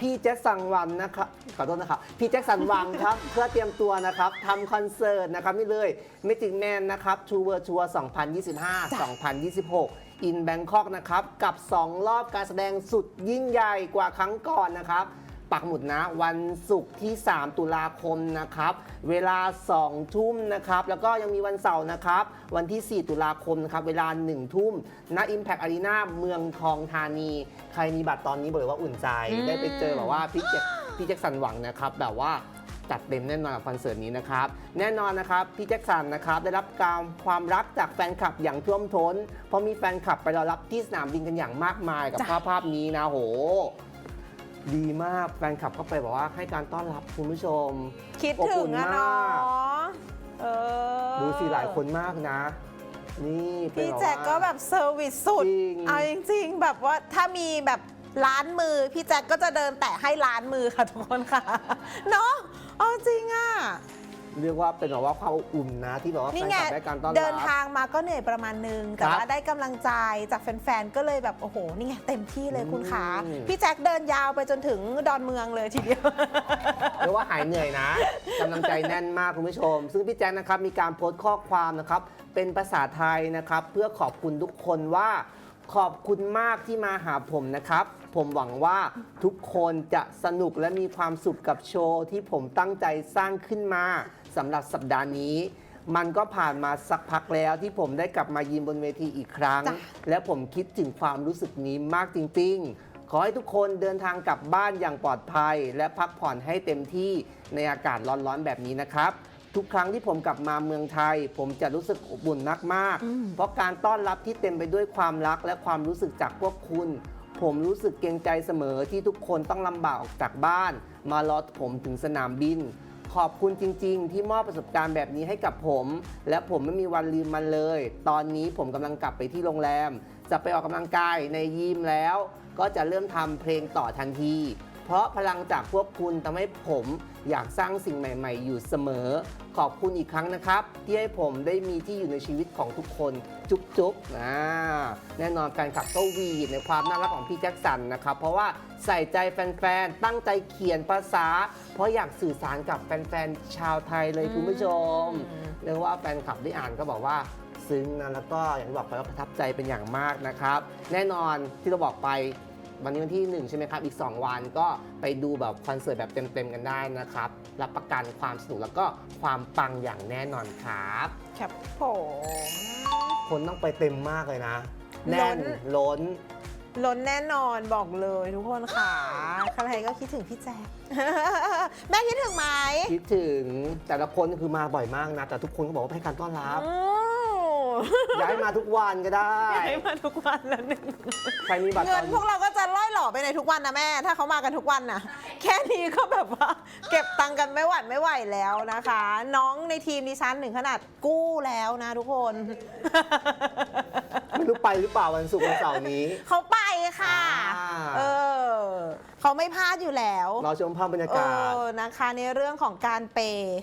พี่แจ็คสันวังนะครับขอโทษนะครับพี่แจ็คสันวังครับ เพื่อเตรียมตัวนะครับทำคอนเสิร์ตนะครับนี่เลยเมจิกแมนนะครับทูเวอร์ทัวร์2025 2026 อินแบงคอกนะครับ กับ 2 รอบการแสดงสุดยิ่งใหญ่กว่าครั้งก่อนนะครับ ปักหมุดนะ วันศุกร์ที่ 3 ตุลาคมนะครับ เวลา 2 ทุ่มนะครับ แล้วก็ยังมีวันเสาร์นะครับ วันที่ 4 ตุลาคมนะครับ เวลา 1 ทุ่มณ Impact Arena เมืองทองธานี ใครมีบัตรตอนนี้บอกเลยว่าอุ่นใจอืมได้ไปเจอแบบว่าพี่แจ็คพี่แจ็คสันหวังนะครับ แบบว่าจัดเต็มแน่นอนกับคอนเสิร์ตนี้นะครับ แน่นอนนะครับพี่แจ็คสันนะครับได้รับการความรักจากแฟนคลับอย่างท่วมท้น เพราะมีแฟนคลับไปรอรับที่สนามบินกันอย่างมากมายกับจ้ะภาพภาพนี้นะโห ดีมากแฟนคลับเข้าไปบอกว่าให้การต้อนรับคุณผู้ชมคิดอบถึอุ่งนอะมากเนาะเออดูสิหลายคนมากนะ นี่เป็นพี่บบว่าแจ็คก็แบบเซอร์วิสสุดจริงเอาจริง ๆ แบบว่าถ้ามีแบบล้านมือ พี่แจ็คก็จะเดินแตะให้ล้านมือค่ะทุกคนค่ะ เนาะเอาจริงอะ เรียกว่าเป็นแบบว่าความอบอุ่นนะที่แบบว่าแฟนี่นไงคลับได้การต้อนรับ เดินทางมาก็เหนื่อยประมาณนึง แต่ครับว่าได้กำลังใจจากแฟนๆ ก็เลยแบบ โอ้โห นี่ไงเต็มที่เลยคุณขา อืม พี่แจ็คเดินยาวไปจนถึงดอนเมืองเลยทีเดียว เรียกว่าหายเหนื่อยนะกำลังใจแน่นมากคุณผู้ชม ซึ่งพี่แจ็คนะครับมีการโพสต์ข้อความนะครับ เป็นภาษาไทยนะครับ เพื่อขอบคุณทุกคนว่า ขอบคุณมากที่มาหาผมนะครับ ผมหวังว่าทุกคนจะสนุกและมีความสุขกับโชว์ที่ผมตั้งใจสร้างขึ้นมา สำหรับสัปดาห์นี้ มันก็ผ่านมาสักพักแล้วที่ผมได้กลับมายืนบนเวทีอีกครั้งจ้ะและผมคิดถึงความรู้สึกนี้มากจริง ๆ ขอให้ทุกคนเดินทางกลับบ้านอย่างปลอดภัย และพักผ่อนให้เต็มที่ในอากาศร้อนๆแบบนี้นะครับทุกครั้งที่ผมกลับมาเมืองไทย ผมจะรู้สึกอบอุ่นมากอืมๆเพราะการต้อนรับที่เต็มไปด้วยความรักและความรู้สึกจากพวกคุณ ผมรู้สึกเกรงใจเสมอที่ทุกคนต้องลำบากออกจากบ้าน มารอผมถึงสนามบิน ขอบคุณจริง ๆ ที่มอบประสบการณ์แบบนี้ให้กับผม และผมไม่มีวันลืมมันเลย ตอนนี้ผมกำลังกลับไปที่โรงแรม จะไปออกกำลังกายในยิมแล้ว ก็จะเริ่มทำเพลงต่อทันที เพราะพลังจากพวกคุณทำให้ผมอยากสร้างสิ่งใหม่ ๆ อยู่เสมอ ขอบคุณอีกครั้งนะครับ ที่ให้ผมได้มีที่อยู่ในชีวิตของทุกคนจุ๊บจุ๊บอ่าแน่นอนแฟนคลับก็วีดในความน่ารักของพี่แจ็คสันนะครับ เพราะว่าใส่ใจแฟนๆ ตั้งใจเขียนภาษา เพราะอยากสื่อสารกับแฟนๆ ชาวไทยเลยคุณผู้ชมอืมเรียกว่าแฟนคลับได้อ่านก็บอกว่าซึ้งนะแล้วก็อย่างที่บอกไปว่าประทับใจเป็นอย่างมากนะครับ แน่นอนที่เราบอกไป วันนี้วันที่ 1 ใช่ไหมครับ อีก 2 วันก็ไปดูแบบคอนเสิร์ตแบบเต็มๆกันได้นะครับ รับประกันความสนุกแล้วก็ความปังอย่างแน่นอนครับครับผมคนต้องไปเต็มมากเลยนะ แน่นล้น ล้นแน่นอนบอกเลยทุกคนค่ะใครก็คิดถึงพี่แจ็คแม่คิดถึงไหมคิดถึงแต่ละคนคือมาบ่อยมากนะ แต่ทุกคนก็บอกว่าให้การต้อนรับ อืม ย้ายมาทุกวันก็ได้ให้มาทุกวันแล้วหนึ่งใครมีบัตรเงิตอนนพวกเราก็จะล่อยหล่อไปในทุกวันนะแม่ ถ้าเขามากันทุกวันนะแค่นี้ก็แบบว่า เก็บตังค์กันไม่หวัดไม่ไหวแล้วนะคะ น้องในทีมดิฉันถึงขนาดกู้แล้วนะทุกคน ไม่รู้ไปหรือเปล่าวันศุกร์วันเสาร์นี้ เขาไปค่ะ อ่า เออเขาไม่พลาดอยู่แล้ว รอชมภาพบรรยาเอกาศ อนะคะในเรื่องของการเปย์